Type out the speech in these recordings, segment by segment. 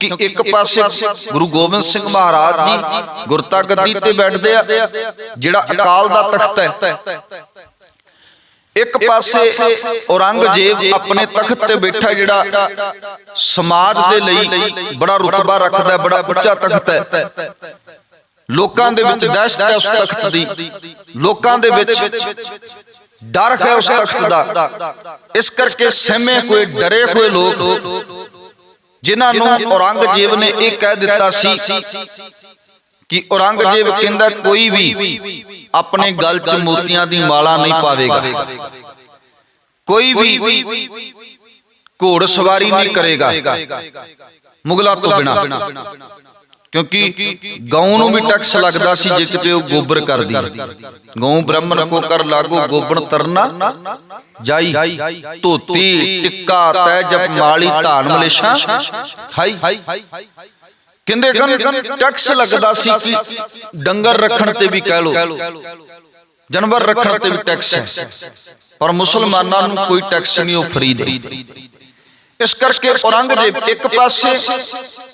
ਕਿ ਇੱਕ ਪਾਸੇ ਗੁਰੂ ਗੋਬਿੰਦ ਸਿੰਘ ਮਹਾਰਾਜ ਜੀ ਗੁਰਤਾ ਗੱਦੀ ਤੇ ਬੈਠਦੇ ਆ ਜਿਹੜਾ ਅਕਾਲ ਦਾ ਤਖਤ ਹੈ। ਇੱਕ ਪਾਸੇ ਔਰੰਗਜ਼ੇਬ ਆਪਣੇ ਤਖਤ ਤੇ ਬੈਠਾ ਜਿਹੜਾ ਸਮਾਜ ਦੇ ਲਈ ਬੜਾ ਰੁਤਬਾ ਰੱਖਦਾ ਹੈ, ਬੜਾ ਉੱਚਾ ਤਖਤ ਹੈ। ਲੋਕਾਂ ਦੇ ਵਿੱਚ ਦਹਿਸ਼ਤ ਹੈ ਉਸ ਤਖਤ ਦੀ। ਲੋਕਾਂ ਦੇ ਵਿੱਚ ਡਰ ਹੈ ਉਸ ਤਖਤ ਦਾ। ਇਸ ਕਰਕੇ ਸਹਿਮੇ ਹੋਏ ਡਰੇ ਹੋਏ ਲੋਕ ਜਿਨ੍ਹਾਂ ਨੂੰ ਔਰੰਗਜ਼ੇਬ ਨੇ ਇਹ ਕਹਿ ਦਿੱਤਾ ਸੀ ਕਿ ਔਰੰਗਜ਼ੇਬ ਕਹਿੰਦਾ ਕੋਈ ਵੀ ਆਪਣੇ ਗਲ 'ਚ ਮੋਤੀਆਂ ਦੀ ਮਾਲਾ ਨਹੀਂ ਪਾਵੇਗਾ। ਕੋਈ ਵੀ ਘੋੜ ਸਵਾਰੀ ਨਹੀਂ ਕਰੇਗਾ। ਮੁਗਲਾਂ ਤੋਂ ਬਿਨਾ। ਕਿਉਂਕਿ ਗਊ ਨੂੰ ਵੀ ਟੈਕਸ ਲੱਗਦਾ ਸੀ ਜੇ ਕਿਤੇ ਉਹ ਗੋਬਰ ਕਰਦੀ ਗਊ ਬ੍ਰਾਹਮਣ ਕੋ ਕਰ ਲਾਗੂ ਗੋਬਣ ਤਰਨਾ ਜਾਈ ਧੋਤੀ ਟਿੱਕਾ ਤੈ ਜਪ ਮਾਲੀ ਧਾਨ ਮਲੇਸ਼ਾ ਹਾਈ। ਕਹਿੰਦੇ ਕਨ ਟੈਕਸ ਲੱਗਦਾ ਸੀ ਕਿ ਡੰਗਰ ਰੱਖਣ ਤੇ ਵੀ ਕਹਿ ਲੋ ਜਾਨਵਰ ਰੱਖਣ ਤੇ ਵੀ ਟੈਕਸ ਹੈ। ਪਰ ਮੁਸਲਮਾਨਾਂ ਨੂੰ ਕੋਈ ਟੈਕਸ ਨਹੀਂ ਉਹ ਫਰੀ ਦੇ। ਇਸ ਕਰਕੇ ਔਰੰਗਜ਼ੇਬ ਇੱਕ ਪਾਸੇ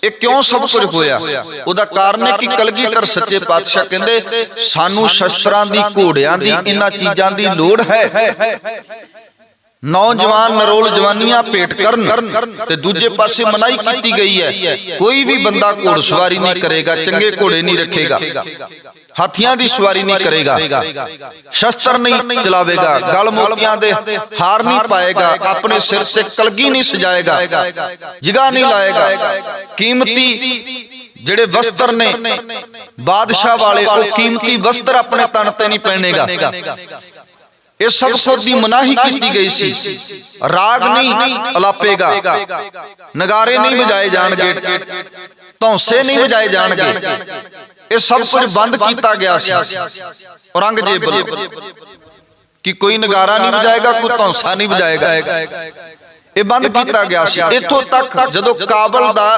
ਇਹ ਕਿਉਂ ਸਭ ਕੁਝ ਹੋਇਆ? ਉਹਦਾ ਕਾਰਨ ਹੈ ਕਿ ਕਲਗੀਧਰ ਸੱਚੇ ਪਾਤਸ਼ਾਹ ਕਹਿੰਦੇ ਸਾਨੂੰ ਸ਼ਸਤਰਾਂ ਦੀ ਘੋੜਿਆਂ ਦੀ ਇਹਨਾਂ ਚੀਜ਼ਾਂ ਦੀ ਲੋੜ ਹੈ। ਨੌਜਵਾਨ ਨਰੋਲ ਜਵਾਨੀਆਂ ਭੇਟ ਕਰਨ ਤੇ ਦੂਜੇ ਪਾਸੇ ਮਨਾਈ ਕੀਤੀ ਗਈ ਹੈ। ਕੋਈ ਵੀ ਬੰਦਾ ਘੋੜਸਵਾਰੀ ਨਹੀਂ ਕਰੇਗਾ ਚੰਗੇ ਘੋੜੇ ਨਹੀਂ ਰੱਖੇਗਾ। ਹਾਥੀਆਂ ਦੀ ਸਵਾਰੀ ਨਹੀਂ ਕਰੇਗਾ। ਸ਼ਸਤਰ ਨਹੀਂ ਚਲਾਵੇਗਾ। ਗਲ ਮੋਤੀਆਂ ਦੇ ਹਾਰ ਨਹੀਂ ਪਾਏਗਾ। ਆਪਣੇ ਸਿਰ ਤੇ ਕਲਗੀ ਨਹੀਂ ਸਜਾਏਗਾ। ਜਿਗਾ ਨਹੀਂ ਲਾਏਗਾ। ਕੀਮਤੀ ਜਿਹੜੇ ਵਸਤਰ ਨੇ ਬਾਦਸ਼ਾਹ ਵਾਲੇ ਉਹ ਕੀਮਤੀ ਵਸਤਰ ਆਪਣੇ ਤਨ ਤੇ ਨਹੀਂ ਪਹਿਨੇਗਾ। ਇਹ ਸਭ ਕੁਝ ਦੀ ਮਨਾਹੀ ਕੀਤੀ ਗਈ ਸੀ। ਰਾਗ ਨਹੀਂ ਅਲਾਪੇਗਾ। ਨਗਾਰੇ ਨਹੀਂ ਵਜਾਏ ਜਾਣਗੇ। ਧੌਂਸੇ ਨਹੀਂ ਵਜਾਏ ਜਾਣਗੇ। ਇਹ ਸਭ ਕੁਝ ਬੰਦ ਕੀਤਾ ਗਿਆ ਸੀ। ਔਰੰਗਜ਼ੇਬ ਵੱਲੋਂ। ਕਿ ਕੋਈ ਨਗਾਰਾ ਨਹੀਂ ਵਜਾਏਗਾ ਕੋਈ ਧੌਂਸਾ ਨਹੀਂ ਵਜਾਏਗਾ। ਇਹ ਬੰਦ ਕੀਤਾ ਗਿਆ ਸੀ। ਇੱਥੋਂ ਤੱਕ ਜਦੋਂ ਕਾਬਲ ਦਾ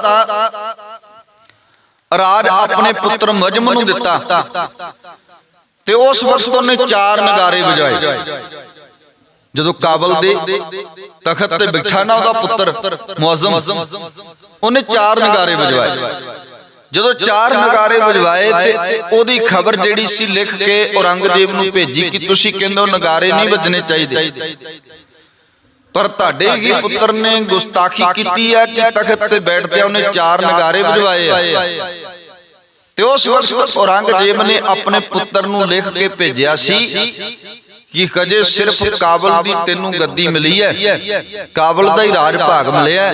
ਰਾਜ ਆਪਣੇ ਪੁੱਤਰ ਮਜਮ ਨੂੰ ਦਿੱਤਾ। ਤੇ ਉਸ ਵਕਤ ਉਹਨੇ ਚਾਰ ਨਗਾਰੇ ਵਜਾਏ। ਜਦੋਂ ਕਾਬਲ ਦੇ ਤਖਤ ਤੇ ਬਿਠਾ ਨਾ ਉਹਦਾ ਪੁੱਤਰ ਮੁਅਜ਼ਮ, ਉਹਨੇ ਚਾਰ ਨਗਾਰੇ ਵਜਵਾਏ। ਜਦੋਂ ਚਾਰ ਨਗਾਰੇ ਵਜਵਾਏ ਤੇ ਉਹਦੀ ਖਬਰ ਜਿਹੜੀ ਸੀ ਲਿਖ ਕੇ ਔਰੰਗਜ਼ੇਬ ਨੂੰ ਭੇਜੀ ਕਿ ਤੁਸੀਂ ਕਹਿੰਦੇ ਹੋ ਨਗਾਰੇ ਨਹੀਂ ਵੱਜਣੇ ਚਾਹੀਦੇ। ਪਰ ਤੁਹਾਡੇ ਹੀ ਪੁੱਤਰ ਨੇ ਗੁਸਤਾਖੀ ਕੀਤੀ ਹੈ ਕਿ ਤਖਤ ਤੇ ਬੈਠਦਿਆਂ ਉਹਨੇ ਚਾਰ ਨਗਾਰੇ ਵਜਵਾਏ ਆ। ਤੇ ਉਸ ਵਕਤ ਔਰੰਗਜ਼ੇਬ ਨੇ ਆਪਣੇ ਪੁੱਤਰ ਨੂੰ ਲਿਖ ਕੇ ਭੇਜਿਆ ਸੀ ਕਿ ਕਜੇ ਸਿਰਫ ਕਾਬਲ ਦੀ ਤੈਨੂੰ ਗੱਦੀ ਮਿਲੀ ਹੈ, ਕਾਬਲ ਦਾ ਹੀ ਰਾਜ ਭਾਗ ਮਿਲਿਆ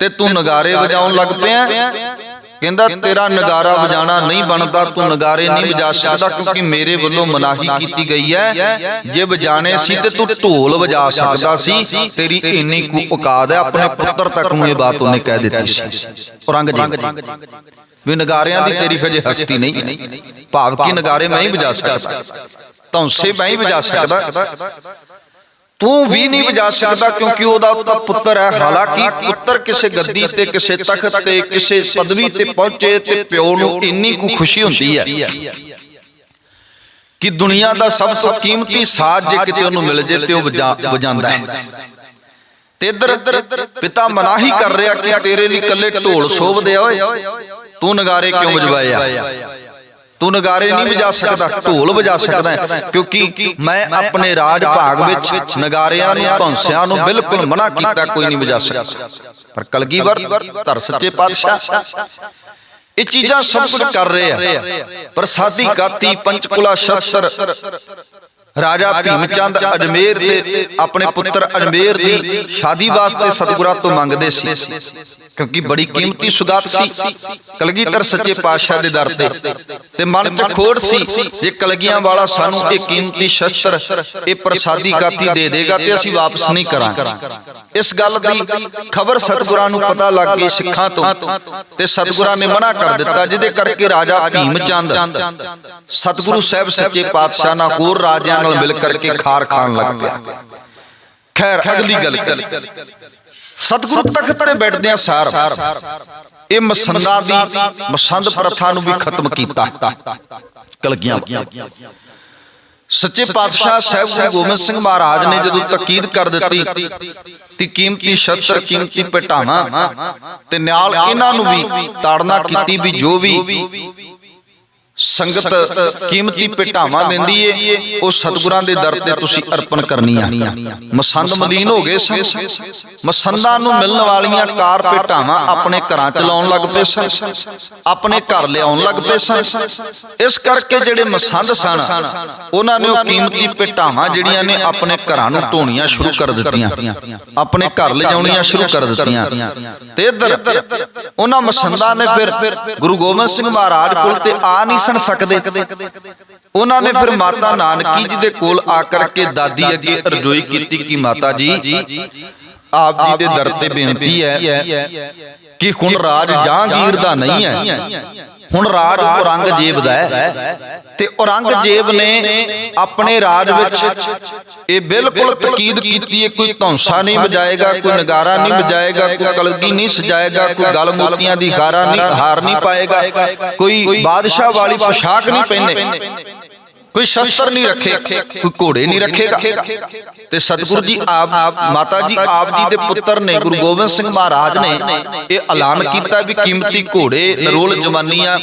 ਤੇ ਤੂੰ ਨਗਾਰੇ ਵਜਾਉਣ ਲੱਗ ਪਿਆ ਕਹਿੰਦਾ, ਤੇਰਾ ਨਗਾਰਾ ਵਜਾਣਾ ਨਹੀਂ ਬਣਦਾ, ਤੂੰ ਨਗਾਰੇ ਨਹੀਂ ਵਜਾ ਸਕਦਾ ਕਿਉਂਕਿ ਮੇਰੇ ਵੱਲੋਂ ਮਨਾਹੀ ਕੀਤੀ ਗਈ ਹੈ। ਜੇ ਵਜਾਣੇ ਸੀ ਤੇ ਤੂੰ ਢੋਲ ਵਜਾ ਸਕਦਾ ਸੀ। ਤੇਰੀ ਇੰਨੀ ਕੁ ਔਕਾਤ ਹੈ, ਆਪਣੇ ਪੁੱਤਰ ਤੱਕ ਨੂੰ ਇਹ ਬਾਤ ਉਹਨੇ ਕਹਿ ਦਿੱਤੀ ਸੀ। ਔਰੰਗਜ਼ੇਬ ਵੀ ਨਗਾਰਿਆਂ ਦੀ ਤੇਰੀ ਖਜੇ ਹਸਤੀ ਨਹੀਂ। ਭਾਵ ਕੀ ਨਗਾਰੇ ਮੈਂ ਹੀ ਵਜਾ ਸਕਦਾ। ਧੌਂਸੇ ਮੈਂ ਹੀ ਵਜਾ ਸਕਦਾ। ਤੂੰ ਵੀ ਨਹੀਂ ਵਜਾ ਸਕਦਾ ਕਿਉਂਕਿ ਉਹਦਾ ਤਾਂ ਪੁੱਤਰ ਹੈ। ਹਾਲਾਂਕਿ ਪੁੱਤਰ ਕਿਸੇ ਗੱਦੀ ਤੇ ਕਿਸੇ ਤਖਤ ਤੇ ਕਿਸੇ ਪਦਵੀ ਤੇ ਪਹੁੰਚੇ ਤੇ ਪਿਓ ਨੂੰ ਇੰਨੀ ਕੁ ਖੁਸ਼ੀ ਹੁੰਦੀ ਹੈ। ਕਿ ਦੁਨੀਆ ਦਾ ਸਭ ਤੋਂ ਕੀਮਤੀ ਸਾਜ਼ ਜੇ ਕਿਤੇ ਉਹਨੂੰ ਮਿਲ ਜੇ ਤੇ ਉਹ ਵਜਾਉਂਦਾ ਹੈ। ਤੇ ਇੱਧਰ ਪਿਤਾ ਮਨਾਹੀ ਕਰ ਰਿਹਾ ਕਿ ਤੇਰੇ ਲਈ ਕੱਲੇ ਢੋਲ ਸੋਭਦੇ ਓਏ। ਤੂੰ ਨਗਾਰੇ ਕਿਉਂ ਵਜਵਾਏ ਆ? ਤੂੰ ਨਗਾਰੇ ਨਹੀਂ ਵਜਾ ਸਕਦਾ, ਢੋਲ ਵਜਾ ਸਕਦਾ ਕਿਉਂਕਿ ਮੈਂ ਆਪਣੇ ਰਾਜ ਭਾਗ ਵਿੱਚ ਨਗਾਰਿਆਂ ਨੂੰ ਧੌਂਸਿਆਂ ਨੂੰ ਬਿਲਕੁਲ ਮਨਾ ਕੀਤਾ, ਕੋਈ ਨਹੀਂ ਵਜਾ ਸਕਦਾ। ਪਰ ਕਲਗੀਵਰ, ਧਰ ਸੱਚੇ ਪਾਤਸ਼ਾਹ, ਇਹ ਚੀਜ਼ਾਂ ਸਭ ਕੁਝ ਕਰ ਰਹੇ ਆ। ਪ੍ਰਸਾਦੀ ਗਾਤੀ ਪੰਚਕੁਲਾ ਸ਼ਸਤਰ ਰਾਜਾ ਭੀਮ ਚੰਦ ਅਜਮੇਰ ਦੇ ਆਪਣੇ ਪੁੱਤਰ ਅਜਮੇਰ ਦੀ ਸ਼ਾਦੀ ਵਾਸਤੇ ਸਤਿਗੁਰਾਂ ਤੋਂ ਮੰਗਦੇ ਸੀ। ਕਿਉਂਕਿ ਬੜੀ ਕੀਮਤੀ ਸੁਗਾਤ ਸੀ। ਕਲਗੀਧਰ ਸੱਚੇ ਪਾਤਸ਼ਾਹ ਦੇ ਦਰ ਤੇ। ਤੇ। ਮਨ 'ਚ ਖੋੜ ਸੀ ਜੇ ਕਲਗੀਆਂ ਵਾਲਾ ਸਾਨੂੰ ਇਹ ਕੀਮਤੀ ਸ਼ਸਤਰ ਇਹ ਪ੍ਰਸਾਦੀ ਕਾਤੀ ਦੇ ਦੇਗਾ ਤੇ ਅਸੀਂ ਵਾਪਸ ਨਹੀਂ ਕਰਾਂਗੇ। ਇਸ ਗੱਲ ਦੀ ਖਬਰ ਸਤਿਗੁਰਾਂ ਨੂੰ ਪਤਾ ਲੱਗ ਗਈ ਸਿੱਖਾਂ ਤੋਂ। ਤੇ। ਸਤਿਗੁਰਾਂ ਨੇ ਮਨਾ ਕਰ ਦਿੱਤਾ ਜਿਹਦੇ ਕਰਕੇ ਰਾਜਾ ਭੀਮ ਚੰਦ ਸਤਿਗੁਰੂ ਸਾਹਿਬ ਸੱਚੇ ਪਾਤਸ਼ਾਹ ਨਾਲ ਹੋਰ ਰਾਜਿਆਂ ਨਾਲ ਮਿਲ ਕਰਕੇ ਖਾਰ ਖਾਣ ਲੱਗ ਪਿਆ। ਖੈਰ, ਅਗਲੀ ਗੱਲ ਸਤਿਗੁਰੂ ਤਖਤ ਤੇ ਬੈਠਦਿਆਂ ਸਾਰ ਇਹ ਮਸੰਦਾਂ ਦੀ ਮਸੰਦ ਪ੍ਰਥਾ ਨੂੰ ਵੀ ਖਤਮ ਕੀਤਾ। ਕਲਗੀਆਂ। ਸੱਚੇ ਪਾਤਸ਼ਾਹ ਸਾਹਿਬ ਗੁਰੂ ਗੋਬਿੰਦ ਸਿੰਘ ਮਹਾਰਾਜ ਨੇ ਜਦੋਂ ਤਕੀਦ ਕਰ ਦਿੱਤੀ ਤੇ ਕੀਮਤੀ ਛਤਰ, ਕੀਮਤੀ ਪਟਾਵਾਂ ਤੇ ਨਾਲ ਇਹਨਾਂ ਨੂੰ ਵੀ ਤਾੜਨਾ ਕੀਤੀ ਵੀ ਜੋ ਵੀ ਸੰਗਤ ਕੀਮਤੀ ਪਟਾਵਾਂ ਦਿੰਦੀ ਏ ਉਹ ਸਤਿਗੁਰਾਂ ਦੇ ਦਰ ਤੇ ਤੁਸੀਂ ਅਰਪਣ ਕਰਨੀਆਂ। ਮਸੰਦ ਮਦੀਨ ਹੋ ਗਏ ਸਨ। ਮਸੰਦਾਂ ਨੂੰ ਮਿਲਣ ਵਾਲੀਆਂ ਕਾਰ ਪਟਾਵਾਂ ਆਪਣੇ ਘਰਾਂ ਚ ਲਾਉਣ ਲੱਗ ਪਏ ਸਨ। ਆਪਣੇ ਘਰ ਲਿਆਉਣ ਲੱਗ ਪਏ ਸਨ। ਇਸ ਕਰਕੇ ਜਿਹੜੇ ਮਸੰਦ ਸਨ ਉਹਨਾਂ ਨੇ ਉਹ ਕੀਮਤੀ ਪਟਾਵਾਂ ਜਿਹੜੀਆਂ ਨੇ ਆਪਣੇ ਘਰਾਂ ਨੂੰ ਢੋਣੀਆਂ ਸ਼ੁਰੂ ਕਰ ਦਿੱਤੀਆਂ। ਆਪਣੇ ਘਰ ਲਿਜਾਉਣੀਆਂ ਸ਼ੁਰੂ ਕਰ ਦਿੱਤੀਆਂ। ਤੇ ਇੱਧਰ ਉਹਨਾਂ ਮਸੰਦਾਂ ਨੇ ਫਿਰ ਗੁਰੂ ਗੋਬਿੰਦ ਸਿੰਘ ਮਹਾਰਾਜ ਕੋਲ ਤੇ ਆ ਨਹੀਂ ਸਨ ਸਕਦੇ। ਉਹਨਾਂ ਨੇ ਫਿਰ ਮਾਤਾ ਨਾਨਕੀ ਜੀ ਦੇ ਕੋਲ ਆ ਕਰਕੇ ਦਾਦੀ ਅੱਗੇ ਅਰਜ਼ੋਈ ਕੀਤੀ ਕਿ ਮਾਤਾ ਜੀ, ਆਪ ਜੀ ਦੇ ਦਰ ਤੇ ਬੇਨਤੀ ਹੈ ਕਿ ਹੁਣ ਰਾਜ ਜਹਾਂਗੀਰ ਦਾ ਨਹੀਂ ਹੈ। ਹੁਣ ਰਾਜ ਔਰੰਗਜ਼ੇਬ ਦਾ ਹੈ। ਤੇ ਔਰੰਗਜ਼ੇਬ ਨੇ ਆਪਣੇ ਰਾਜ ਵਿੱਚ ਇਹ ਬਿਲਕੁਲ ਤਕੀਦ ਕੀਤੀ ਹੈ ਕੋਈ ਧੌਂਸਾ ਨਹੀਂ ਵਜਾਏਗਾ ਕੋਈ ਨਗਾਰਾ ਨਹੀਂ ਵਜਾਏਗਾ ਕੋਈ ਕਲਗੀ ਨਹੀਂ ਸਜਾਏਗਾ ਕੋਈ ਗਲ ਮੋਤੀਆਂ ਦੀ ਹਾਰਾ ਨਹੀਂ ਹਾਰ ਨਹੀਂ ਪਾਏਗਾ ਕੋਈ ਬਾਦਸ਼ਾਹ ਵਾਲੀ ਪੋਸ਼ਾਕ ਨਹੀਂ ਪਹਿਨੇ। ਕੋਈ ਸ਼ਸਤਰ ਨਹੀਂ ਰੱਖੇ ਕੋਈ ਘੋੜੇ ਨਹੀਂ ਰੱਖੇਗਾ। ਤੇ ਸਤਿਗੁਰੂ ਜੀ ਆਪ ਮਾਤਾ ਜੀ ਆਪ ਜੀ ਦੇ ਪੁੱਤਰ ਨੇ ਗੁਰੂ ਗੋਬਿੰਦ ਸਿੰਘ ਮਹਾਰਾਜ ਨੇ ਇਹ ਐਲਾਨ ਕੀਤਾ ਵੀ ਕੀਮਤੀ ਘੋੜੇ ਨਰੋਲ ਜਵਾਨੀਆਂ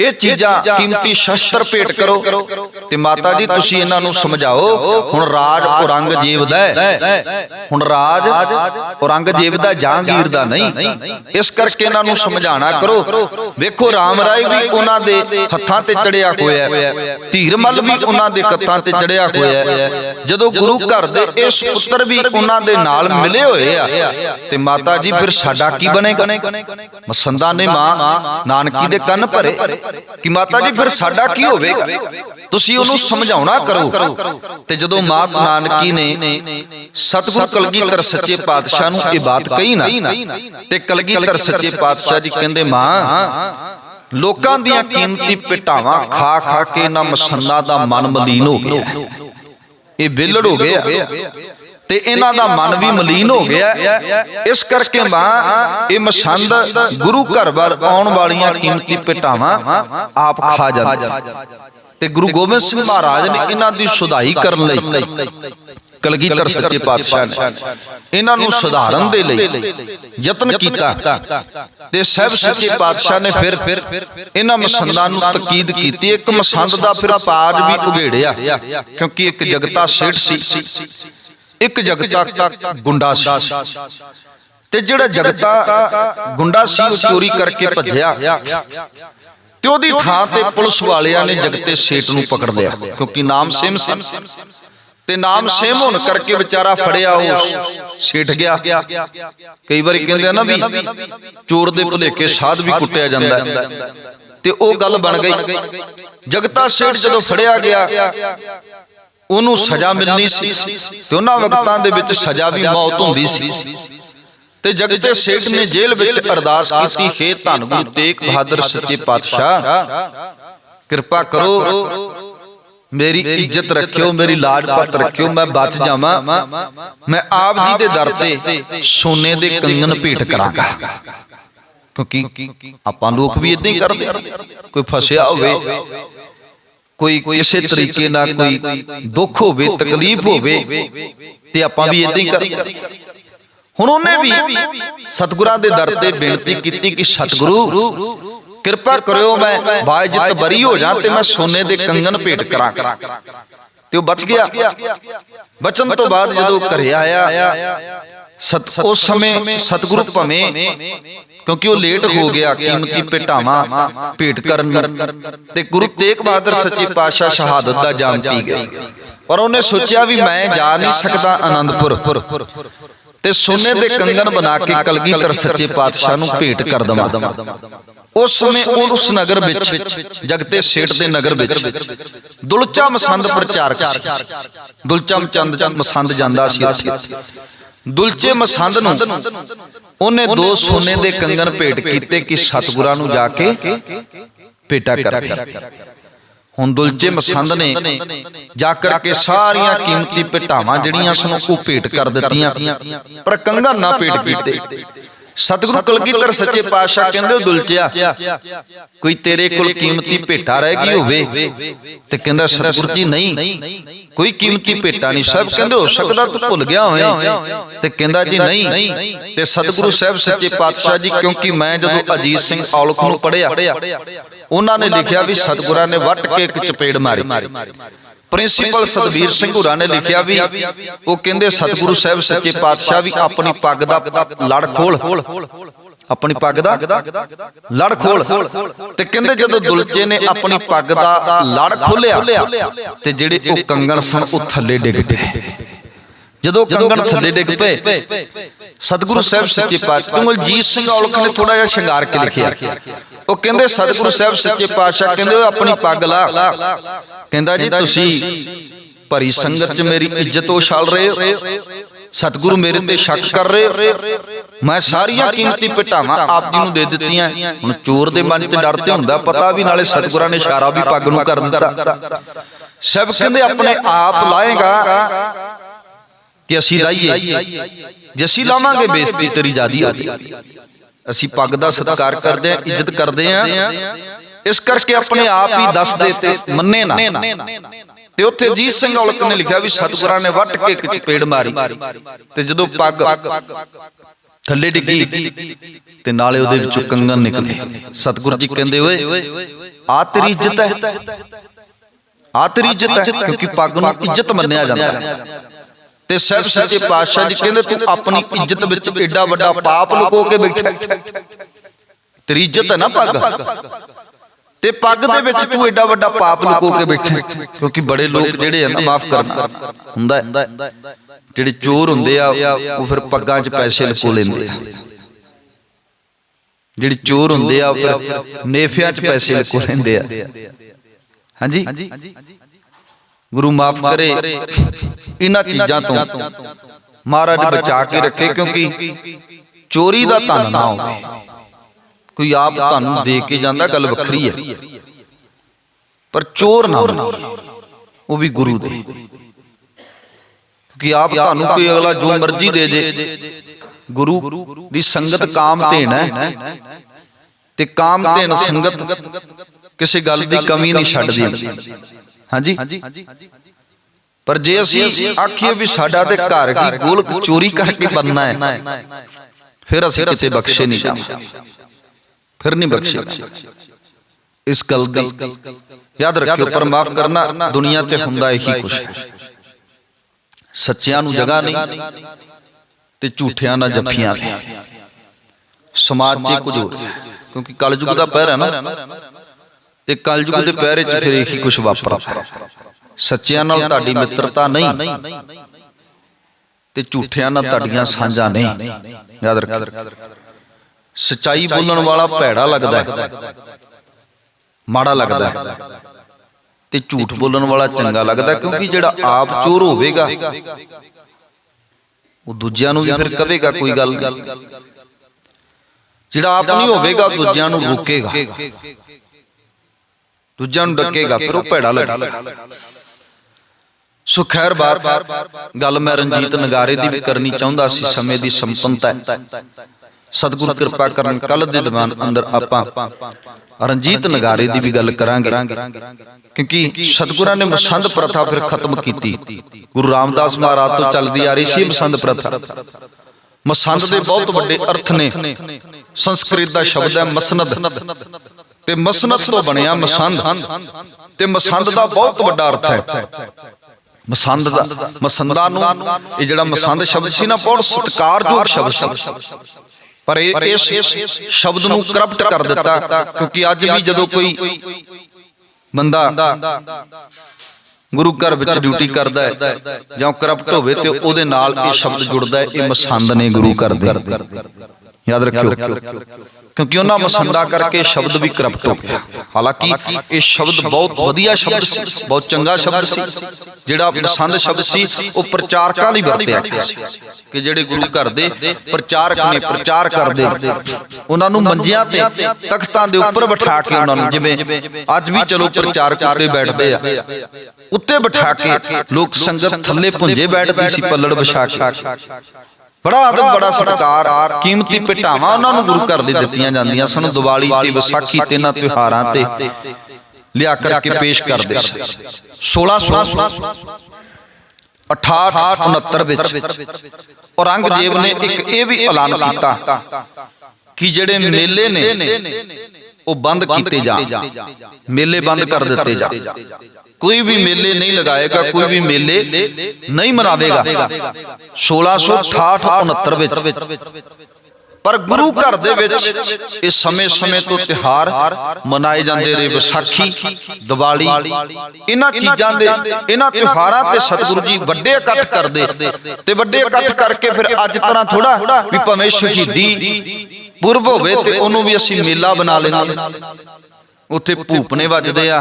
ਇਹ ਚੀਜ਼ਾਂ ਕੀਮਤੀ ਸ਼ਸਤਰ ਭੇਟ ਕਰੋ ਤੇ ਮਾਤਾ ਜੀ ਤੁਸੀਂ ਇਹਨਾਂ ਨੂੰ ਸਮਝਾਓ ਹੁਣ ਰਾਜ ਔਰੰਗਜ਼ੇਬ ਦਾ ਹੁਣ ਰਾਜ ਔਰੰਗਜ਼ੇਬ ਦਾ ਜਹਾਂਗੀਰ ਦਾ ਨਹੀਂ। ਇਸ ਕਰਕੇ ਇਹਨਾਂ ਨੂੰ ਸਮਝਾਣਾ ਕਰੋ। ਵੇਖੋ ਰਾਮ ਰਾਏ ਵੀ ਉਹਨਾਂ ਦੇ ਹੱਥਾਂ ਤੇ ਚੜਿਆ ਹੋਇਆ ਹੈ। ਧੀਰਮਲ ਵੀ ਉਹਨਾਂ ਦੇ ਕੱਤਾਂ ਤੇ ਚੜਿਆ ਹੋਇਆ ਹੈ। ਜਦੋਂ ਗੁਰੂ ਘਰ ਦੇ ਇਸ ਪੁੱਤਰ ਵੀ ਉਹਨਾਂ ਦੇ ਨਾਲ ਮਿਲੇ ਹੋਏ ਆ। ਤੇ ਮਾਤਾ ਜੀ ਫਿਰ ਸਾਡਾ ਕੀ ਬਣੇਗਾ? ਮਸੰਦਾ ਨੇ ਮਾਂ ਨਾਨਕੀ ਦੇ ਕੰਨ ਭਰੇ। ਕਿ ਮਾਤਾ ਜੀ ਫਿਰ ਸਾਡਾ ਕੀ ਹੋਵੇਗਾ? ਤੁਸੀਂ ਉਹਨੂੰ ਸਮਝਾਉਣਾ ਕਰੋ। ਤੇ ਜਦੋਂ ਮਾਂ ਨਾਨਕੀ ਨੇ ਸਤਿਗੁਰ ਕਲਗੀਧਰ ਸੱਚੇ ਪਾਤਸ਼ਾਹ ਨੂੰ ਇਹ ਬਾਤ ਕਹੀ ਨਾ। ਤੇ ਕਲਗੀਧਰ ਸੱਚੇ ਪਾਤਸ਼ਾਹ ਜੀ ਕਹਿੰਦੇ ਮਾਂ ਲੋਕਾਂ ਦੀਆਂ ਕੀਮਤੀ ਪਿਟਾਵਾਂ ਖਾ ਖਾ ਕੇ ਨਾ ਮਸੰਦਾ ਦਾ ਮਨ ਮਲੀਨ ਹੋ ਗਿਆ ਇਹ ਵਿਲੜ ਹੋ ਗਿਆ ਤੇ ਇਹਨਾਂ ਦਾ ਮਨ ਵੀ ਮਲੀਨ ਹੋ ਗਿਆ। ਇਸ ਕਰਕੇ ਮਾਂ ਇਹ ਮਸੰਦ ਗੁਰੂ ਘਰ ਵੱਲ ਆਉਣ ਵਾਲੀਆਂ ਕੀਮਤੀ ਪਿਟਾਵਾਂ ਆਪ ਖਾ ਜਾਂਦੇ। ਤੇ ਗੁਰੂ ਗੋਬਿੰਦ ਸਿੰਘ ਮਹਾਰਾਜ ਨੇ ਇਹਨਾਂ ਦੀ ਸੁਧਾਈ ਕਰਨ ਲਈ ਕਲਗੀਧਰ ਸੱਚੇ ਪਾਤਸ਼ਾਹ ਨੇ ਇਹਨਾਂ ਨੂੰ ਸੁਧਾਰਨ ਦੇ ਲਈ ਯਤਨ ਕੀਤਾ ਤੇ ਸਹਿਬ ਸੱਚੇ ਪਾਤਸ਼ਾਹ ਨੇ ਫਿਰ ਇਹਨਾਂ ਮਸੰਦਾਂ ਨੂੰ ਤਕੀਦ ਕੀਤੀ। ਇੱਕ ਮਸੰਦ ਦਾ ਫਿਰ ਪਾਜ ਵੀ ਉਘੇੜਿਆ, ਕਿਉਂਕਿ ਇੱਕ ਜਗਤਾ ਸੇਠ ਸੀ। ਇੱਕ ਜਗਤਾ ਗੁੰਡਾ ਸੀ ਤੇ ਜਿਹੜਾ ਜਗਤਾ ਗੁੰਡਾ ਸੀ ਉਹ ਚੋਰੀ ਕਰਕੇ ਭੱਜਿਆ। ਤੇ ਉਹਦੀ ਥਾਂ ਤੇ ਪੁਲਿਸ ਵਾਲਿਆਂ ਨੇ ਜਗਤੇ ਸੇਠ ਨੂੰ ਪਕੜ ਲਿਆ। ਕਿਉਂਕਿ ਨਾਮ ਸੇਮ ਸੀ। ਤੇ ਨਾਮ ਸੇਮ ਹੋਣ ਕਰਕੇ ਵਿਚਾਰਾ ਫੜਿਆ ਉਹ ਸੇਠ ਗਿਆ। ਕਈ ਵਾਰੀ ਕਹਿੰਦੇ ਆ ਨਾ ਵੀ ਚੋਰ ਦੇ ਭੁਲੇਖੇ ਸਾਧ ਵੀ ਕੁੱਟਿਆ ਜਾਂਦਾ ਤੇ ਉਹ ਗੱਲ ਬਣ ਗਈ। ਜਗਤਾ ਸੇਠ ਜਦੋਂ ਫੜਿਆ ਗਿਆ। ਉਹਨੂੰ ਸਜ਼ਾ ਮਿਲਣੀ ਸੀ ਤੇ ਉਹਨਾਂ ਵਕਤਾਂ ਦੇ ਵਿੱਚ ਸਜ਼ਾ ਵੀ ਮੌਤ ਹੁੰਦੀ ਸੀ। ਤੇ ਜਗਤੇ ਸੇਠ ਨੇ ਜੇਲ੍ਹ ਵਿੱਚ ਅਰਦਾਸ ਕੀਤੀ ਖੇ ਧੰਨ ਗੁਰੂ ਤੇਗ ਬਹਾਦਰ ਸੱਚੇ ਪਾਤਸ਼ਾਹ ਕਿਰਪਾ ਕਰੋ ਮੇਰੀ ਇੱਜ਼ਤ ਰੱਖਿਓ ਮੇਰੀ ਲਾਜ ਪਤ ਰੱਖਿਓ ਮੈਂ ਬਚ ਜਾਵਾਂ। ਮੈਂ ਆਪ ਜੀ ਦੇ ਦਰ ਤੇ ਸੋਨੇ ਦੇ ਕੰਗਨ ਭੇਟ ਕਰਾਂਗਾ। ਕਿਉਂਕਿ ਆਪਾਂ ਲੋਕ ਵੀ ਇਦਾਂ ਹੀ ਕਰਦੇ ਕੋਈ ਫਸਿਆ ਹੋਵੇ। ਕੋਈ ਕਿਸੇ ਤਰੀਕੇ ਨਾਲ ਕੋਈ ਦੁੱਖ ਹੋਵੇ ਤਕਲੀਫ ਹੋਵੇ ਤੇ ਆਪਾਂ ਵੀ ਇਦਾਂ ਹੀ ਕਰਦੇ ਹੁਣ ਉਹਨੇ ਵੀ ਸਤਿਗੁਰਾਂ ਦੇ ਦਰ ਤੇ ਬੇਨਤੀ ਕੀਤੀ ਕਿ ਸਤਿਗੁਰੂ ਕਿਰਪਾ ਕਰਿਓ ਮੈਂ ਬਾਇਜਤ ਬਰੀ ਹੋ ਜਾ ਤੇ ਮੈਂ ਸੋਨੇ ਦੇ ਕੰਗਨ ਭੇਟ ਕਰਾਂ ਤੇ ਉਹ ਬਚ ਗਿਆ। ਬਚਨ ਤੋਂ ਬਾਅਦ ਜਦੋਂ ਘਰੇ ਆਇਆ ਉਸ ਸਮੇਂ ਸਤਿਗੁਰੂ ਭਵੇਂ ਕਿਉਂਕਿ ਉਹ ਲੇਟ ਹੋ ਗਿਆ ਕੀਮਤੀ ਭੇਟਾਵਾਂ ਭੇਟ ਕਰਨ ਤੇ ਗੁਰੂ ਤੇਗ ਬਹਾਦਰ ਸੱਚੇ ਪਾਤਸ਼ਾਹ ਸ਼ਹਾਦਤ ਦਾ ਜਾਮ ਪੀ ਗਏ। ਪਰ ਉਹਨੇ ਸੋਚਿਆ ਵੀ ਮੈਂ ਜਾ ਨਹੀਂ ਸਕਦਾ ਆਨੰਦਪੁਰ ਤੇ ਸੋਨੇ ਦੇ ਕੰਗਨ ਬਣਾ ਕੇ ਕਲਗੀਧਰ ਸੱਚੇ ਪਾਤਸ਼ਾਹ ਨੂੰ ਭੇਟ ਕਰ ਦਵਾਂ। ਉਸ ਸਮੇਂ ਉਸ ਨਗਰ ਵਿੱਚ ਜਗਤੇ ਸੇਠ ਦੇ ਨਗਰ ਵਿੱਚ ਦੁਲਚਾ ਮਸੰਦ ਪ੍ਰਚਾਰਕ ਸੀ। ਦੁਲਚਾ ਚੰਦ ਮਸੰਦ ਜਾਂਦਾ ਸੀ। ਉੱਥੇ ਦੁਲਚੇ ਮਸੰਦ ਨੂੰ ਉਹਨੇ ਦੋ ਸੋਨੇ ਦੇ ਕੰਗਨ ਭੇਟ ਕੀਤੇ ਕਿ ਸਤਿਗੁਰਾਂ ਨੂੰ ਜਾ ਕੇ ਭੇਟਾ ਕਰਕੇ ਹੁਣ ਦੁਲਚੇ ਮਸੰਦ ਨੇ ਜਾ ਕਰਕੇ ਸਾਰੀਆਂ ਕੀਮਤੀ ਭੇਟਾਵਾਂ ਜਿਹੜੀਆਂ ਸਨ ਉਹ ਭੇਟ ਕਰ ਦਿੱਤੀਆਂ। ਪਰ ਕੰਗਨ ਨਾ ਭੇਟ ਕੀਤੇ। ਸਤਿਗੁਰੂ ਕਲਗੀਧਰ ਸੱਚੇ ਪਾਤਸ਼ਾਹ ਕਹਿੰਦੇ ਉਹ ਦੁਲਚਿਆ। ਕੋਈ ਤੇਰੇ ਕੋਲ ਕੀਮਤੀ ਭੇਟਾ ਰਹਿ ਗਈ ਹੋਵੇ ਤੇ ਕਹਿੰਦਾ ਸਤਿਗੁਰੂ ਜੀ ਨਹੀਂ ਕੋਈ ਕੀਮਤੀ ਭੇਟਾ ਨਹੀਂ। ਸਭ ਕਹਿੰਦੇ ਹੋ ਸਕਦਾ ਤੂੰ ਭੁੱਲ ਗਿਆ ਹੋਵੇਂ। ਤੇ ਕਹਿੰਦਾ ਜੀ ਨਹੀਂ। ਤੇ ਸਤਿਗੁਰੂ ਸਾਹਿਬ ਸੱਚੇ ਪਾਤਸ਼ਾਹ ਜੀ ਕਿਉਂਕਿ ਮੈਂ ਜਦੋਂ ਅਜੀਤ ਸਿੰਘ ਔਲਖ ਨੂੰ ਪੜਿਆ ਉਹਨਾਂ ਨੇ ਲਿਖਿਆ ਵੀ ਸਤਿਗੁਰਾਂ ਨੇ ਵੱਟ ਕੇ ਇੱਕ ਚਪੇੜ ਮਾਰੀ। ਪ੍ਰਿੰਸੀਪਲ ਸਤਵੀਰ ਸਿੰਘ ਹੁਰਾ ਨੇ ਲਿਖਿਆ ਵੀ ਉਹ ਕਹਿੰਦੇ ਸਤਿਗੁਰੂ ਸਾਹਿਬ ਸੱਚੇ ਪਾਤਸ਼ਾਹ ਵੀ ਆਪਣੀ ਪੱਗ ਦਾ ਲੜ ਖੋਲ। ਆਪਣੀ ਪੱਗ ਦਾ ਲੜ ਖੋਲ। ਤੇ ਕਹਿੰਦੇ ਜਦੋਂ ਦੁਲਚੇ ਨੇ ਆਪਣੀ ਪੱਗ ਦਾ ਲੜ ਖੋਲਿਆ ਤੇ ਜਿਹੜੇ ਉਹ ਕੰਗਣ ਸਨ ਉਹ ਥੱਲੇ ਡਿੱਗ ਪਏ। ਜਦੋਂ ਕੰਗਣ ਥੱਲੇ ਡਿੱਗ ਪਏ ਸਤਿਗੁਰੂ ਸਾਹਿਬ ਸੱਚੇ ਪਾਤਸ਼ਾਹ ਕੁਮਲਜੀਤ ਸਿੰਘ ਔਲਖ ਨੇ ਥੋੜਾ ਜਿਹਾ ਸ਼ਿੰਗਾਰ ਕੇ ਲਿਖਿਆ ਉਹ ਕਹਿੰਦੇ ਸਤਿਗੁਰੂ ਸਾਹਿਬ ਸੱਚੇ ਪਾਤਸ਼ਾਹ ਕਹਿੰਦੇ ਓਏ ਆਪਣੀ ਪੱਗ ਲਾ ਕਹਿੰਦਾ ਜੀ ਤੁਸੀਂ ਭਰੀ ਸੰਗਤ 'ਚ ਮੇਰੀ ਇੱਜ਼ਤ ਉਛਾਲ ਰਹੇ ਹੋ। ਸਤਿਗੁਰੂ ਮੇਰੇ ਤੇ ਸ਼ੱਕ ਕਰ ਰਹੇ ਮੈਂ ਸਾਰੀਆਂ ਕੀਮਤੀ ਭਟਾਵਾਂ ਆਪ ਜੀ ਨੂੰ ਦੇ ਦਿੱਤੀਆਂ। ਹੁਣ ਚੋਰ ਦੇ ਮਨ 'ਚ ਡਰ ਤੇ ਹੁੰਦਾ ਪਤਾ ਵੀ ਨਾਲੇ ਸਤਿਗੁਰਾਂ ਨੇ ਇਸ਼ਾਰਾ ਵੀ ਪੱਗ ਨੂੰ ਕਰ ਦਿੱਤਾ। ਸਭ ਕਹਿੰਦੇ ਆਪਣੇ ਆਪ ਲਾਏਗਾ। ਕਿ ਅਸੀਂ ਲਾਈਏ। ਜੇ ਅਸੀਂ ਲਾਵਾਂਗੇ ਬੇਇੱਜ਼ਤੀ ਤੇਰੀ ਜਾਦੀ ਆਦੀ ਅਸੀਂ ਪੱਗ ਦਾ ਸਤਿਕਾਰ ਕਰਦੇ ਆਂ ਇੱਜ਼ਤ ਕਰਦੇ ਆਂ। ਇਸ ਕਰਕੇ ਆਪਣੇ ਆਪ ਹੀ ਦੱਸ ਦੇ ਤੇ ਮੰਨੇ ਨਾ। ਤੇ ਉੱਥੇ ਜੀਤ ਸਿੰਘ ਔਲਖ ਨੇ ਲਿਖਿਆ ਵੀ ਸਤਿਗੁਰਾਂ ਨੇ ਵੱਟ ਕੇ ਇੱਕ ਚਪੇੜ ਮਾਰੀ। ਤੇ ਜਦੋਂ ਪੱਗ ਥੱਲੇ ਡਿੱਗੀ ਤੇ ਨਾਲੇ ਉਹਦੇ ਵਿੱਚੋਂ ਕੰਗਣ ਨਿਕਲੇ। ਸਤਿਗੁਰੂ ਜੀ ਕਹਿੰਦੇ ਓਏ ਆ ਤੇਰੀ ਇੱਜ਼ਤ ਹੈ। ਆ ਤੇਰੀ ਇੱਜ਼ਤ ਹੈ। ਕਿਉਂਕਿ ਪੱਗ ਨੂੰ ਇੱਜ਼ਤ ਮੰਨਿਆ ਜਾਂਦਾ। ਹੈ ਤੇ ਸਹਿਬ ਸੱਚੇ ਪਾਤਸ਼ਾਹ ਜੀ ਕਹਿੰਦੇ ਤੂੰ ਆਪਣੀ ਇੱਜ਼ਤ ਵਿੱਚ ਏਡਾ ਵੱਡਾ ਪਾਪ ਲੁਕੋ ਕੇ ਬੈਠਾ ਤੇਰੀ ਇੱਜ਼ਤ ਹੈ ਨਾ ਪੱਗ? ਤੇ ਪੱਗ ਦੇ ਵਿੱਚ ਤੂੰ ਏਡਾ ਵੱਡਾ ਪਾਪ ਲੁਕੋ ਕੇ ਬੈਠਾ ਕਿਉਂਕਿ ਬੜੇ ਲੋਕ ਜਿਹੜੇ ਆ ਨਾ ਮਾਫ ਕਰਨਾ ਹੁੰਦਾ। ਜਿਹੜੇ ਚੋਰ ਹੁੰਦੇ ਆ ਉਹ ਫਿਰ ਪੱਗਾਂ 'ਚ ਪੈਸੇ ਲੁਕੋ ਲੈਂਦੇ ਆ। ਜਿਹੜੇ ਚੋਰ ਹੁੰਦੇ ਆ ਉਹ ਫਿਰ ਨੇਫਿਆਂ 'ਚ ਪੈਸੇ ਲੁਕੋ ਲੈਂਦੇ ਆ। ਹਾਂਜੀ? ਗੁਰੂ ਮਾਫ ਕਰੇ ਇਹਨਾਂ ਚੀਜ਼ਾਂ ਤੋਂ। ਮਹਾਰਾਜ ਬਚਾ ਕੇ ਰੱਖੇ ਕਿਉਂਕਿ ਚੋਰੀ ਦਾ ਧਨ ਨਾ ਹੋਵੇ। ਕੋਈ ਆਪ ਤੁਹਾਨੂੰ ਦੇ ਕੇ ਜਾਂਦਾ ਗੱਲ ਵੱਖਰੀ ਹੈ। ਪਰ ਚੋਰ ਨਾ ਹੋਵੇ। ਉਹ ਵੀ ਗੁਰੂ ਦੇ। ਕਿਉਂਕਿ ਆਪ ਤੁਹਾਨੂੰ ਕੋਈ ਅਗਲਾ ਜੋ ਮਰਜ਼ੀ ਦੇ ਜੇ। ਗੁਰੂ ਦੀ ਸੰਗਤ ਕਾਮ ਧੇਨ ਹੈ। ਤੇ ਕਾਮ ਧੇਨ ਸੰਗਤ ਕਿਸੇ ਗੱਲ ਦੀ ਕਮੀ ਨਹੀਂ ਛੱਡਦੀ। ਹਾਂਜੀ। ਪਰ ਜੇ ਅਸੀਂ ਆਖੀਏ ਵੀ ਸਾਡਾ ਤੇ ਘਰ ਦੀ ਗੋਲਕ ਚੋਰੀ ਕਰਕੇ ਬੰਨਣਾ ਹੈ ਫਿਰ ਅਸੀਂ ਕਿਤੇ ਬਖਸ਼ੇ ਨਹੀਂ ਜਾਵਾਂਗੇ ਫਿਰ ਨਹੀਂ ਬਖਸ਼ੇ ਇਸ ਗੱਲ ਦੀ ਯਾਦ ਰੱਖਿਓ ਪਰ ਮਾਫ ਕਰਨਾ ਦੁਨੀਆ ਤੇ ਹੁੰਦਾ ਇਹੀ ਕੁਛ। ਸੱਚਿਆਂ ਨੂੰ ਜਗ੍ਹਾ ਨਹੀਂ ਤੇ ਝੂਠਿਆਂ ਨਾਲ ਜੱਫੀਆਂ ਸਮਾਜ 'ਚ ਕੁਝ ਕਿਉਂਕਿ ਕਲਯੁਗ ਦਾ ਪਹਿਰ ਹੈ ਨਾ। ਤੇ ਕਲਯੁਗ ਦੇ ਪਹਿਰੇ 'ਚ ਫਿਰ ਇਹੀ ਕੁਝ ਵਾਪਰਦਾ ਸੱਚਿਆਂ ਨਾਲ ਤੁਹਾਡੀ ਮਿੱਤਰਤਾ ਨਹੀਂ ਤੇ ਝੂਠਿਆਂ ਨਾਲ ਤੁਹਾਡੀਆਂ ਸਾਂਝਾਂ ਨਹੀਂ। ਯਾਦ ਰੱਖ ਸਚਾਈ ਬੋਲਣ ਵਾਲਾ ਭੈੜਾ ਲੱਗਦਾ ਹੈ। ਮਾੜਾ ਲੱਗਦਾ ਹੈ। ਤੇ ਝੂਠ ਬੋਲਣ ਵਾਲਾ ਚੰਗਾ ਲੱਗਦਾ ਕਿਉਂਕਿ ਜਿਹੜਾ ਆਪ ਚੋਰ ਹੋਵੇਗਾ ਉਹ ਦੂਜਿਆਂ ਨੂੰ ਵੀ ਫਿਰ ਕਵੇਗਾ ਕੋਈ ਗੱਲ ਜਿਹੜਾ ਆਪ ਨਹੀਂ ਹੋਵੇਗਾ ਦੂਜਿਆਂ ਨੂੰ ਰੋਕੇਗਾ। ਦੂਜਿਆਂ ਨੂੰ ਡੱਕੇਗਾ ਫਿਰ ਉਹ ਭੈੜਾ ਲੱਗਦਾ। ਸੋ ਖੈਰ ਬਾਰ ਗੱਲ ਮੈਂ ਰਣਜੀਤ ਨਗਾਰੇ ਦੀ ਵੀ ਕਰਨੀ ਚਾਹੁੰਦਾ ਸੀ ਸਮੇਂ ਦੀ ਸੰਪੰਨਤਾ ਹੈ। ਸਤਿਗੁਰ ਕਿਰਪਾ ਕਰਨ ਕੱਲ ਦੇ ਦੀਵਾਨ ਅੰਦਰ ਆਪਾਂ ਰਣਜੀਤ ਨਗਾਰੇ ਦੀ ਵੀ ਗੱਲ ਕਰਾਂਗੇ। ਕਿਉਂਕਿ ਸਤਿਗੁਰਾਂ ਨੇ ਮਸੰਦ ਪ੍ਰਥਾ ਫਿਰ ਖਤਮ ਕੀਤੀ। ਗੁਰੂ ਰਾਮਦਾਸ ਮਹਾਰਾਜ ਤੋਂ ਚੱਲਦੀ ਆ ਰਹੀ ਸੀ ਮਸੰਦ ਪ੍ਰਥਾ। ਮਸੰਦ ਦੇ ਬਹੁਤ ਵੱਡੇ ਅਰਥ ਨੇ। ਸੰਸਕ੍ਰਿਤ ਦਾ ਸ਼ਬਦ ਹੈ ਮਸਨਦ ਤੇ ਮਸਨਦ ਤੋਂ ਬਣਿਆ ਮਸੰਦ। ਤੇ ਮਸੰਦ ਦਾ ਬਹੁਤ ਵੱਡਾ ਅਰਥ ਹੈ। ਮਸੰਦ ਦਾ ਮਸੰਦਾ ਨੂੰ ਇਹ ਜਿਹੜਾ ਮਸੰਦ ਸ਼ਬਦ ਸੀ ਨਾ ਬਹੁਤ ਸਤਿਕਾਰਯੋਗ ਸ਼ਬਦ ਸੀ। ਪਰ ਇਸ ਸ਼ਬਦ ਨੂੰ ਕਰਪਟ ਕਰ ਦਿੱਤਾ ਕਿਉਂਕਿ ਅੱਜ ਵੀ ਜਦੋਂ ਕੋਈ ਬੰਦਾ ਗੁਰੂ ਘਰ ਵਿੱਚ ਡਿਊਟੀ ਕਰਦਾ ਹੈ ਜਾਂ ਕਰਪਟ ਹੋਵੇ ਤੇ ਉਹਦੇ ਨਾਲ ਇਹ ਸ਼ਬਦ ਜੁੜਦਾ ਹੈ ਇਹ ਮਸੰਦ ਨੇ ਗੁਰੂ ਘਰ ਦੇ। ਯਾਦ ਰੱਖਿਓ। ਕਿਉਂਕਿ ਉਹਨਾਂ ਮਸੰਦਾ ਕਰਕੇ ਸ਼ਬਦ ਵੀ ਕਰਪਟ ਹੋ ਗਿਆ। ਹਾਲਾਂਕਿ ਇਹ ਸ਼ਬਦ ਬਹੁਤ ਵਧੀਆ ਸ਼ਬਦ ਸੀ ਬਹੁਤ ਚੰਗਾ ਸ਼ਬਦ ਸੀ। ਜਿਹੜਾ ਮਸੰਦ ਸ਼ਬਦ ਸੀ ਉਹ ਪ੍ਰਚਾਰਕਾਂ ਲਈ ਵਰਤਿਆ ਗਿਆ? ਸੀ ਕਿ ਜਿਹੜੇ ਗੁਰੂ ਘਰ ਦੇ ਪ੍ਰਚਾਰਕ ਨੇ ਪ੍ਰਚਾਰ ਕਰਦੇ? ਉਹਨਾਂ ਨੂੰ ਮੰਜਿਆਂ ਤੇ ਤਖਤਾਂ ਦੇ ਉੱਪਰ ਬਿਠਾ ਕੇ ਉਹਨਾਂ ਨੂੰ ਜਿਵੇਂ ਅੱਜ ਵੀ ਚਲੋ ਪ੍ਰਚਾਰਕ ਉੱਤੇ ਬੈਠਦੇ ਆ। ਉੱਤੇ ਬਿਠਾ ਕੇ ਲੋਕ ਸੰਗਤ ਥੱਲੇ ਪੁੰਜੇ ਬੈਠਦੀ ਸੀ ਪੱਲੜ ਵਿਛਾ ਕੇ। ਬੜਾ ਆਦਰ ਬੜਾ ਸਤਿਕਾਰ ਕੀਮਤੀ ਭੇਟਾਵਾਂ ਉਹਨਾਂ ਨੂੰ ਗੁਰੂ ਘਰ ਲਈ ਦਿੱਤੀਆਂ ਜਾਂਦੀਆਂ ਸਨ ਦੀਵਾਲੀ ਤੇ ਵਿਸਾਖੀ ਤੇ ਇਹਨਾਂ ਤਿਉਹਾਰਾਂ ਤੇ ਲਿਆ ਕਰਕੇ ਪੇਸ਼ ਕਰਦੇ ਸੀ। 1600 68 69 ਵਿੱਚ ਔਰੰਗਜ਼ੇਬ ਨੇ ਇੱਕ ਇਹ ਵੀ ਐਲਾਨ ਕੀਤਾ ਕਿ ਜਿਹੜੇ ਮੇਲੇ ਨੇ ਉਹ ਬੰਦ ਕੀਤੇ ਜਾਣ। ਮੇਲੇ ਬੰਦ ਕਰ ਦਿੱਤੇ ਜਾਣ। ਕੋਈ ਵੀ ਮੇਲੇ ਨਹੀਂ ਲਗਾਏਗਾ, ਕੋਈ ਵੀ ਮੇਲੇ ਨਹੀਂ ਮਨਾਵੇਗਾ। 1668 69 ਵਿੱਚ। ਪਰ ਗੁਰੂ ਘਰ ਦੇ ਵਿੱਚ ਇਹ ਸਮੇਂ-ਸਮੇਂ ਤੋਂ ਤਿਹਾਰ ਮਨਾਏ ਜਾਂਦੇ ਰਹੇ। ਵਿਸਾਖੀ, ਦੀਵਾਲੀ, ਇਹਨਾਂ ਚੀਜ਼ਾਂ ਦੇ, ਇਹਨਾਂ ਤਿਉਹਾਰਾਂ ਤੇ ਸਤਿਗੁਰੂ ਜੀ ਵੱਡੇ ਇਕੱਠ ਕਰਦੇ ਤੇ ਵੱਡੇ ਇਕੱਠ ਕਰਕੇ ਫਿਰ ਅੱਜ ਤਰ੍ਹਾਂ ਥੋੜਾ ਵੀ ਭਾਵੇਂ ਸ਼ਹੀਦੀ, ਪੁਰਬ ਹੋਵੇ ਤੇ ਉਹਨੂੰ ਵੀ ਅਸੀਂ ਮੇਲਾ ਬਣਾ ਲੈਣਾ ਉੱਥੇ ਭੂਪਨੇ ਵੱਜਦੇ ਆ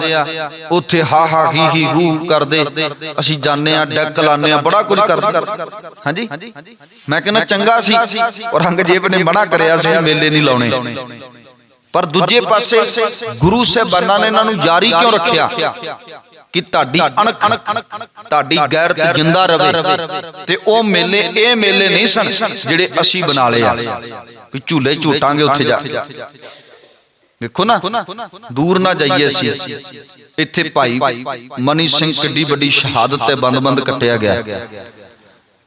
ਉੱਥੇ ਹਾ ਹਾ ਹੀ ਹੀ ਹੂ ਕਰਦੇ। ਅਸੀਂ ਜਾਣਦੇ ਆ ਡੈਕ ਲਾਉਂਦੇ ਆ ਬੜਾ ਕੁਝ ਕਰਦੇ। ਹਾਂਜੀ? ਮੈਂ ਕਹਿੰਦਾ ਚੰਗਾ ਸੀ ਔਰੰਗਜ਼ੇਬ ਨੇ ਮਨਾ ਕਰਿਆ ਸੀ ਮੇਲੇ ਨਹੀਂ ਲਾਉਣੇ। ਪਰ ਦੂਜੇ ਪਾਸੇ ਗੁਰੂ ਸਾਹਿਬਾਨਾਂ ਨੇ ਇਹਨਾਂ ਨੂੰ ਜਾਰੀ ਕਿਉਂ ਰੱਖਿਆ? ਕਿ ਤੁਹਾਡੀ ਅਣਖ ਤੁਹਾਡੀ ਗੈਰਤ ਜਿੰਦਾ ਰਵੇ। ਤੇ ਉਹ ਮੇਲੇ ਇਹ ਮੇਲੇ ਨਹੀਂ ਸਨ ਜਿਹੜੇ ਅਸੀਂ ਬਣਾ ਲਏ ਆ। ਵੀ ਝੂਲੇ ਝੂਟਾਂਗੇ ਉੱਥੇ ਜਾ ਕੇ। ਵੇਖੋ ਨਾ ਦੂਰ ਨਾ ਜਾਈਏ ਅਸੀਂ। ਇੱਥੇ ਭਾਈ ਮਨੀ ਸਿੰਘ ਕਿੱਡੀ ਵੱਡੀ ਸ਼ਹਾਦਤ ਤੇ ਬੰਦ-ਬੰਦ ਕੱਟਿਆ ਗਿਆ।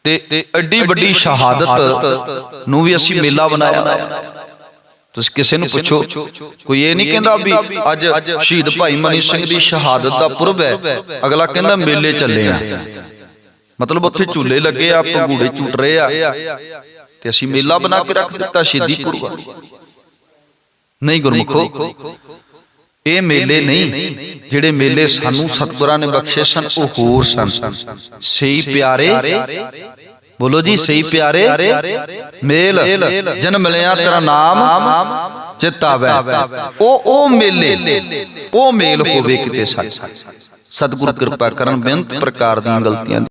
ਤੇ ਐਡੀ ਵੱਡੀ ਸ਼ਹਾਦਤ ਨੂੰ ਵੀ ਅਸੀਂ ਮੇਲਾ ਬਣਾਇਆ ਤੁਸੀਂ ਕਿਸੇ ਨੂੰ ਪੁੱਛੋ ਕੋਈ ਇਹ ਨਹੀਂ ਕਹਿੰਦਾ ਵੀ ਅੱਜ ਸ਼ਹੀਦ ਭਾਈ ਮਨੀ ਸਿੰਘ ਦੀ ਸ਼ਹਾਦਤ ਦਾ ਪੁਰਬ ਹੈ। ਅਗਲਾ ਕਹਿੰਦਾ ਮੇਲੇ ਚੱਲੇ ਆ ਮਤਲਬ ਉੱਥੇ ਝੂਲੇ ਲੱਗੇ ਆ ਪੰਗੂੜੇ ਝੂਟ ਰਹੇ ਆ। ਤੇ ਅਸੀਂ ਮੇਲਾ ਬਣਾ ਕੇ ਰੱਖ ਦਿੱਤਾ ਸ਼ਹੀਦੀ ਪੁਰਬ ਨਹੀਂ ਗੁਰਮੁਖੋ, ਇਹ ਮੇਲੇ ਨਹੀਂ, ਜਿਹੜੇ ਮੇਲੇ ਸਾਨੂੰ ਸਤਿਗੁਰਾਂ ਨੇ ਬਖਸ਼ੇ ਸਨ, ਉਹ ਹੋਰ ਸਨ। ਸਹੀ ਪਿਆਰੇ, ਬੋਲੋ ਜੀ, ਸਹੀ ਪਿਆਰੇ, ਮੇਲ, ਜਨ ਮਿਲਿਆ ਤੇਰਾ ਨਾਮ ਚਿਤਾਵੈ ਉਹ ਉਹ ਮੇਲੇ, ਉਹ ਮੇਲ ਹੋਵੇ ਕਿਤੇ ਸਾਡੇ। ਸਤਿਗੁਰ ਕਿਰਪਾ ਕਰਨ, ਬੇਅੰਤ ਪ੍ਰਕਾਰ ਦੀਆਂ ਗਲਤੀਆਂ